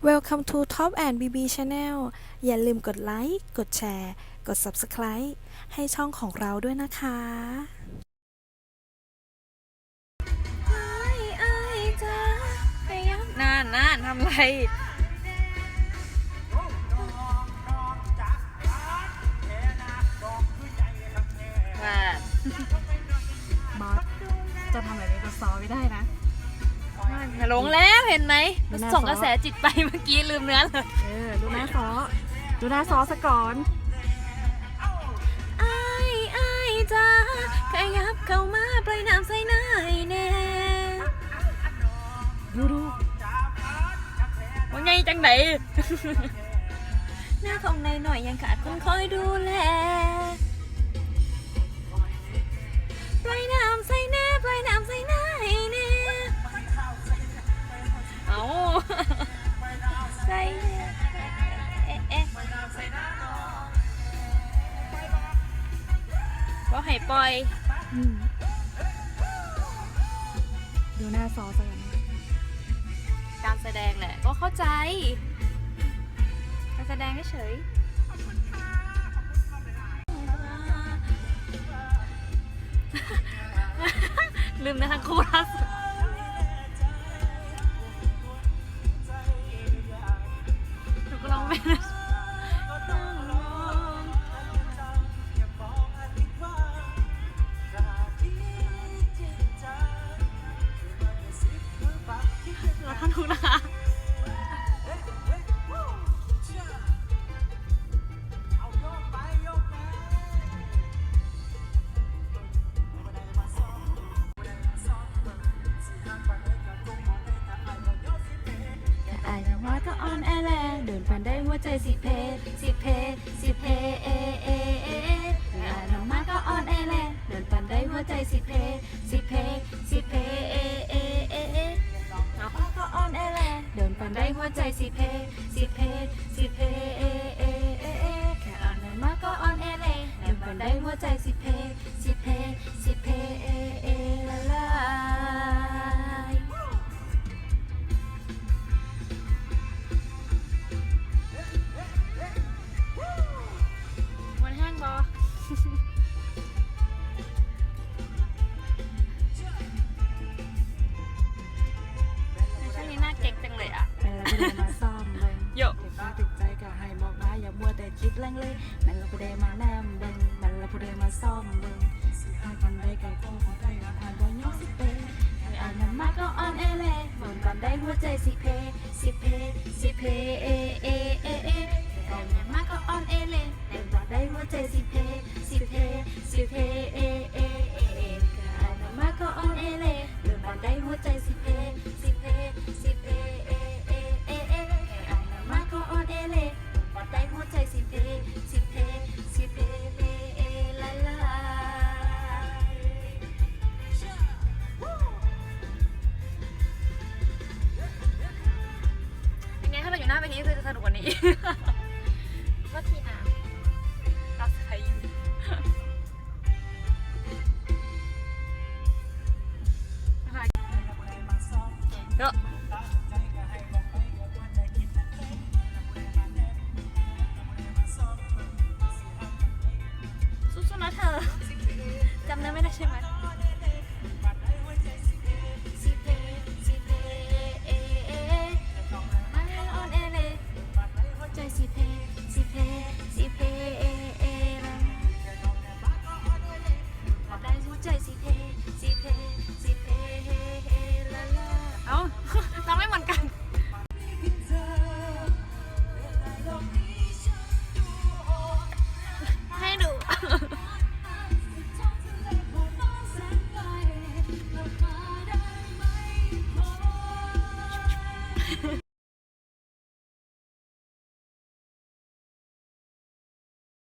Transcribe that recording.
Welcome to Top and BB Channel อย่าลืมกดไลค์ กดแชร์ กด Subscribe ให้ช่องของเราด้วยนะคะนานนานทำไร ว่า บอสจะทำแบบนี้กับซอไม่ได้นะ หลงแล้วเห็นไหมดูหน้า ส่งซอกระแสจิตไปเมื่อกี้ลืมเนื้อเลยเออดูหน้าซอดูหน้าซอซะก่อนไอ้ไอ้ายจ้าขยับเข้ามาปล่อยน้ำใส่หน้าให้แน่ดูดูว่าไงจังไหน หน้าของนายหน่อยยังขาดคนคอยดูแล ว่าให้ปล่อยอืมดูหน้าซอซะก่อนการแสดงแหละ ก็เข้าใจ การแสดงเฉยๆลืมนะทั้งคู่ล่าสุดหนูก็ร้องไม่ได้ เราท่านทุกนะคะอายน้อยก็ออนแอร์แลเดินผ่านได้หัวใจสิเพสิเพ สิเพสิเพสิเพเอเอเอเอแค่อ่านน้อยก็ออนแอเลเดินผ่านได้หัวใจสิเพสิเพสิเพเอ มาซ่อมเบิ่งโยติดตาติดใจก็ให้บอกมาอย่ามัวแต่คิดแรงเลยมันเราไปได้มาแนมเบิ่งมันเราไปได้มาซ่อมเบิ่งสิหากันได้ก็คงคงได้ผ่านบ่ยกสิเปให้อ่านมันมาก็อ่อนแอแลบนก่อนได้หัวใจสิเพ สิเพ สิเพเอเอเอเอให้อ่านมันมาก็อ่อนแอแลบนก่อนได้หัวใจสิเพ สิเพ สิเพเอเอเอเอให้อ่านมันมาก็อ่อนแอแลบนก่อนได้หัวใจ นี้ เมื่อกี้นะเราใช้อยู่เนาะสู้ๆนะเธอจำได้ไม่ได้ใช่ไหม